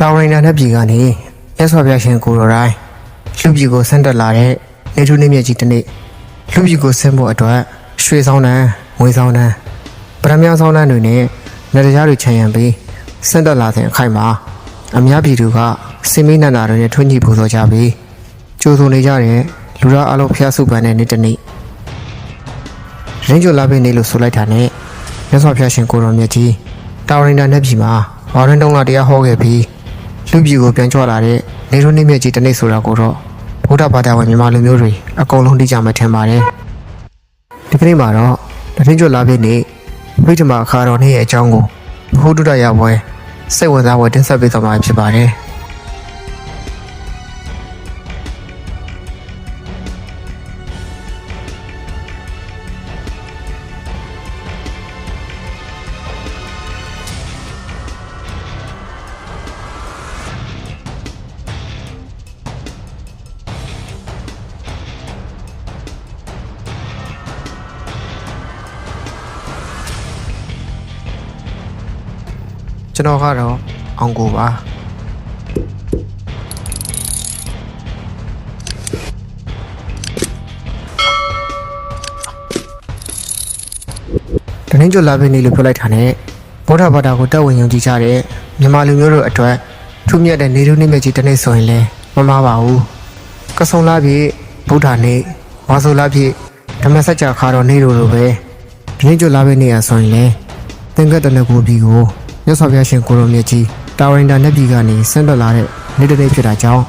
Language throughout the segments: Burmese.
တာဝရိန်နာနဲ့ပြည်ကနေရသော်ပြရှင်ကိုရိုတိုင်းလူပြည်ကိုဆန်းတက်လာတဲ့နေထုနေမြကြီးတစ်နေ့လူပြည်ကိုဆင်းဖို့အတွက်ရွှေဆောင်တန်းငွေဆောင်တန်းပရမယာဆောင်တန်းတွေနဲ့နေတရားတွေခြံရံပြီးဆန်းတက်လာတဲ့အခိုက်မှာအများပြည်သူကစင်မင်းနန္ဒာတွေနဲ့ထွန်းညှိပူဇော်ကြပြီးကြိုးဆိုနေကြတဲ့လူသားအလုံးဖျားစုပန်တဲ့နေ့တစ်နေ့ရင်းကျွလာပေးနေလို့ဆိုလိုက်တာနဲ့ရသော်ဖျားရှင်ကိုရိုမြကြီးတာဝရိန်နာနဲ့ပြည်မှာဝါရင်တုံးလာတရားဟောခဲ့ပြီး လူပြည်ကိုပြန်ကြွလာတဲ့နေရုံးနေမြကြီးတစ်နေ့ဆိုတာကိုတော့ဗုဒ္ဓဘာသာဝင်မြန်မာလူမျိုးတွေအကုန်လုံးသိကြမှာထင်ပါတယ်ဒီကနေ့မှာတော့တထင်းကျွတ်လာပြည့်နေ့ဝိဓမာအခါတော်နေ့ရဲ့အကြောင်းကိုဘုဒ္ဓတရပွဲစိတ်ဝင်စားဖွယ်တင်ဆက်ပေးသွားမှာဖြစ်ပါတယ် ကျွန်တော်ကတော့အောင်ကိုပါတနင်္ဂနွေလာပဲနေလို့ပြောလိုက်တာနဲ့ဗုဒ္ဓဘာသာကိုတက်ဝင်ယုံကြည်ကြတဲ့မြန်မာလူမျိုးတို့အတွက်ထူးမြတ်တဲ့နေထုနေမြတ်ကြီးတစ်နေ့ဆိုရင်လည်းမမှားပါဘူးကဆုံလာပြီဗုဒ္ဓနေ့ဝါဆိုလာပြီဓမ္မစကြာခါတော်နေ့တို့လိုပဲဒီနေ့ကြလာပဲနေရဆိုရင်လည်းသင်္ကတနကူပြည်ကို မြတ်စွာဘုရားရှင်ကိုရိုမြတ်ကြီးတာဝရင်တာနတ်ပြည်ကနေဆင်းသက်လာတဲ့နေ့တစ်နေ့ဖြစ်တာကြောင့်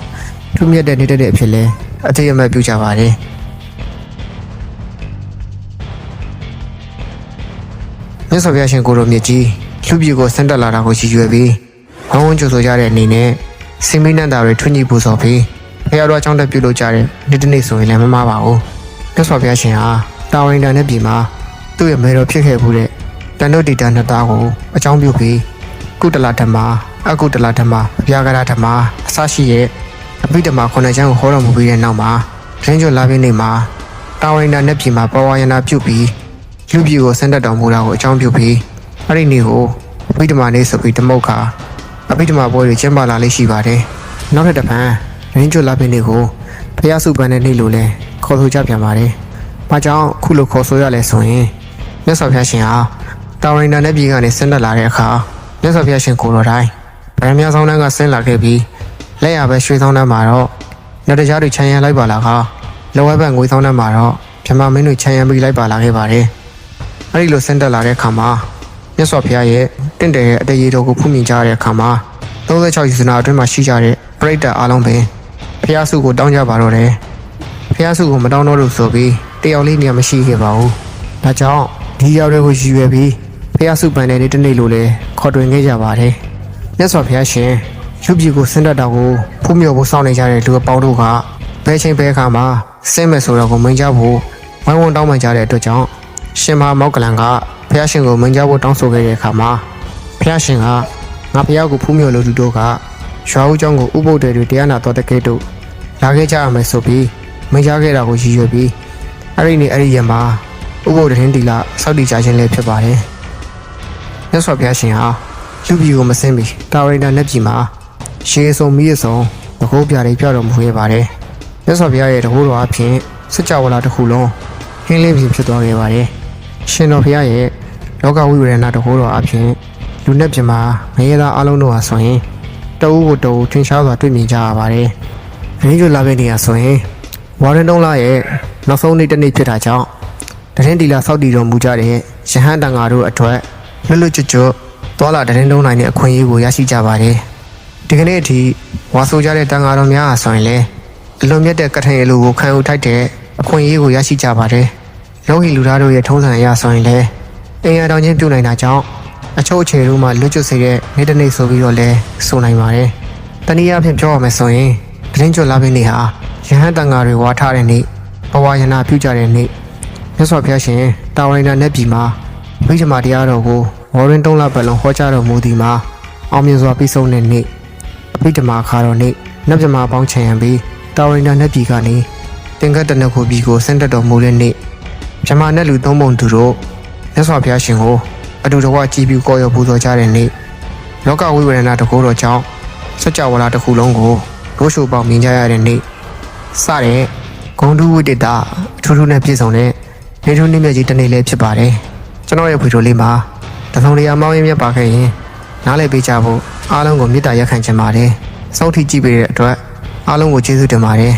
ထူးမြတ်တဲ့နေ့တစ်နေ့အဖြစ်လဲအတိအမဲ့ပြုကြပါတယ်မြတ်စွာဘုရားရှင်ကိုရိုမြတ်ကြီးလူပြည်ကိုဆင်းသက်လာတာကိုရည်ရွယ်ပြီးဝန်းဝန်းကြိုဆိုကြတဲ့အနေနဲ့စင်မင်းနန္တာတွေထွန်းကြည့်ပူဇော်ပြီးဘုရားတော်အကြောင်းတက်ပြုလုပ်ကြတဲ့နေ့တစ်နေ့ဆိုရင်လည်းမမှားပါဘူးမြတ်စွာဘုရားရှင်ဟာတာဝရင်တာနတ်ပြည်မှာသူ့ရဲ့မေတော်ဖြစ်ခဲ့မှုတဲ့တန်တုတ်တီတာနှစ်သားကိုအကြောင်းပြုပြီး ကုတလဓမ္မအကုတလဓမ္မဗျာဂရဓမ္မအစရှိရဲ့အဘိဓမ္မာခုနှစ်ချမ်းကိုဟောတော်မူပြီးတဲ့နောက်မှာရင်းကျွလာပြင်းနေမှာတာဝရိန္ဒာနဲ့ပြည်မှာပဝါယနာပြုပြီးလူပြည်ကိုဆန်းတက်တော်မူတာကိုအကြောင်းပြုပြီးအဲ့ဒီနေ့ကိုအဘိဓမ္မာနေ့ဆိုပြီးတမုတ်ခါအဘိဓမ္မာပွဲတွေကျင်းပလာလေးရှိပါတယ်နောက်တစ်တပံရင်းကျွလာပြင်းနေကိုဖျားစုပန်တဲ့နေ့လိုလဲခေါ်ဆိုကြပြန်ပါတယ်။ဘာကြောင့်ခုလိုခေါ်ဆိုရလဲဆိုရင်မြတ်စွာဘုရားရှင်ဟာတာဝရိန္ဒာနဲ့ပြည်ကနေဆင်းသက်လာတဲ့အခါ မြတ်စွာဘုရားရှင်ကိုတော်တိုင်းဗရမယာဆောင်တန်းကဆင်းလာခဲ့ပြီးလက်ရပဲရွှေဆောင်တန်းမှာတော့လက်တကြားတွေခြံရံလိုက်ပါလာခါလောဝဲဘက်ငွေဆောင်တန်းမှာတော့မြမမင်းတွေခြံရံပြီးလိုက်ပါလာခဲ့ပါတယ်။အဲဒီလိုဆင်းသက်လာတဲ့အခါမှာမြတ်စွာဘုရားရဲ့တင့်တယ်ရဲ့အတရေတော်ကိုဖူးမြင်ကြတဲ့အခါမှာ36ယူဇနာအတွင်းမှာရှိကြတဲ့ပရိသတ်အားလုံးပင်ဘုရားစုကိုတောင်းကြပါတော့တယ်။ဘုရားစုကိုမတောင်းတော့လို့ဆိုပြီးတယောက်လေးနေရာမရှိခဲ့ပါဘူး။ဒါကြောင့်ဒီရောက်တဲ့ကိုရည်ရွယ်ပြီး ဖះစုပန်တဲ့နေ့တစ်နေ့လိုလဲခေါ်တွင်ခဲ့ကြပါတယ်မြတ်စွာဘုရားရှင်ရုပ်ပြည်ကိုဆင်းသက်တော်ကိုဖူးမြော်ဖို့စောင့်နေကြတဲ့လူအပေါင်းတို့ကဘယ်ချိန်ဘယ်အခါမှာဆင်းမယ်ဆိုတော့ကိုမင်းကြဖို့ဝိုင်းဝန်းတောင်းပန်ကြတဲ့အတွက်ကြောင့်ရှင်မမောက်ကလန်ကဘုရားရှင်ကိုမင်းကြဖို့တောင်းဆိုခဲ့တဲ့အခါမှာဘုရားရှင်ကငါဘုရားကိုဖူးမြော်လို့သူတို့ကရွာဦးကျောင်းကိုဥပုပ်တွေတွေတရားနာတော်တကယ်တို့လာခဲ့ကြရမယ်ဆိုပြီးမင်းကြခဲ့တာကိုရည်ရွယ်ပြီးအဲ့ဒီနေ့အဲ့ဒီရက်မှာဥပုပ်တရင်တီလာစောက်တီကြခြင်းလည်းဖြစ်ပါတယ် မြတ်စွာဘုရားရှင်ဟာလူပြည်ကိုမဆင်းပြီးတာဝရိန္ဒာလက်ပြည်မှာရှေးဆုံမိရဆုံတကုတ်ပြတွေပြတော်မူခဲ့ပါတယ်။မြတ်စွာဘုရားရဲ့တကုတ်တော်အဖြစ်စัจ java လာတစ်ခုလုံးဟင်းလင်းပြင်ဖြစ်သွားခဲ့ပါတယ်။ရှင်တော်ဘုရားရဲ့လောကဝိဝရဏတကုတ်တော်အဖြစ်လူနဲ့ပြင်မှာငရေသားအလုံးတို့ဟာဆိုရင်တအုပ်ကိုတအုပ်ထင်ရှားစွာတွေ့မြင်ကြရပါတယ်။ရင်းကျွလာခဲ့နေရဆိုရင်ဝါရင်တုံးလာရဲ့နောက်ဆုံးနေ့တစ်နေ့ဖြစ်တာကြောင့်တရင်တီလာစောက်တီတော်မူကြတဲ့ရဟန်းတန်ဃာတို့အတွက် လွတ်လွတ်ကျွတ်ကျွတ်သွာလာတရင်လုံးနိုင်တဲ့အခွင့်အရေးကိုရရှိကြပါတယ်။ဒီကနေ့အထိဝါဆိုကြတဲ့တန်ဃာတော်များအားဆိုရင်လည်းအလွန်မြတ်တဲ့ကထိုင်အလိုကိုခံယူထိုက်တဲ့အခွင့်အရေးကိုရရှိကြပါတယ်။လောကီလူသားတို့ရဲ့ထုံးစံအရဆိုရင်လည်းအင်ရတော်ချင်းပြုနိုင်တာကြောင့်အချို့အခြေတို့မှလွတ်ကျွတ်စေတဲ့နေ့တစ်နေ့ဆိုပြီးတော့လည်းဆိုနိုင်ပါတယ်။တနည်းအားဖြင့်ပြောရမယ်ဆိုရင်တရင်ကျွတ်လာပင်နေ့ဟာယဟန်တန်ဃာတွေဝါထားတဲ့နေ့ဘဝယနာပြုကြတဲ့နေ့မြတ်စွာဘုရားရှင်တာဝရိန္ဒာနဲ့ပြည်မှာဝိဇ္ဇမာတရားတော်ကို ဝေါရင်တုံးလပတ်လုံးဟောကြားတော်မူသည်မှာအောင်မြင်စွာပြီးဆုံးတဲ့နေ့အဘိဓမ္မာခါတော်နေ့နတ်မြမာပေါင်းချံရံပြီးတာဝရိန္ဒာနတ်ပြည်ကနေတင်ကတ်တနခုပြည်ကိုဆင်းသက်တော်မူတဲ့နေ့မြမာနဲ့လူသုံးပုံသူတို့မြတ်စွာဘုရားရှင်ကိုအတူတကွကြည်ပြူကော်ရော်ပူဇော်ကြတဲ့နေ့လောကဝိဝရဏတကောတော်ကြောင့်စကြဝဠာတစ်ခုလုံးကိုရိုးရှိုးပေါက်မြင်ကြရတဲ့နေ့စတဲ့ဂုံတူဝိတ္တတာအထူးထူးနဲ့ပြည့်စုံတဲ့နေထုံးနေမြတ်ကြီးတစ်နေ့လည်းဖြစ်ပါတယ်ကျွန်တော်ရဲ့ဖွေထိုလေးမှာ တထုံလျာမောင်းရင်းမြတ်ပါခဲ့ရင်နားလည်ပေးကြဖို့အားလုံးကိုမေတ္တာရက်ခံချင်ပါတယ်စောင့်ထိကြည့်ပေးတဲ့အတွက်အားလုံးကိုကျေးဇူးတင်ပါတယ်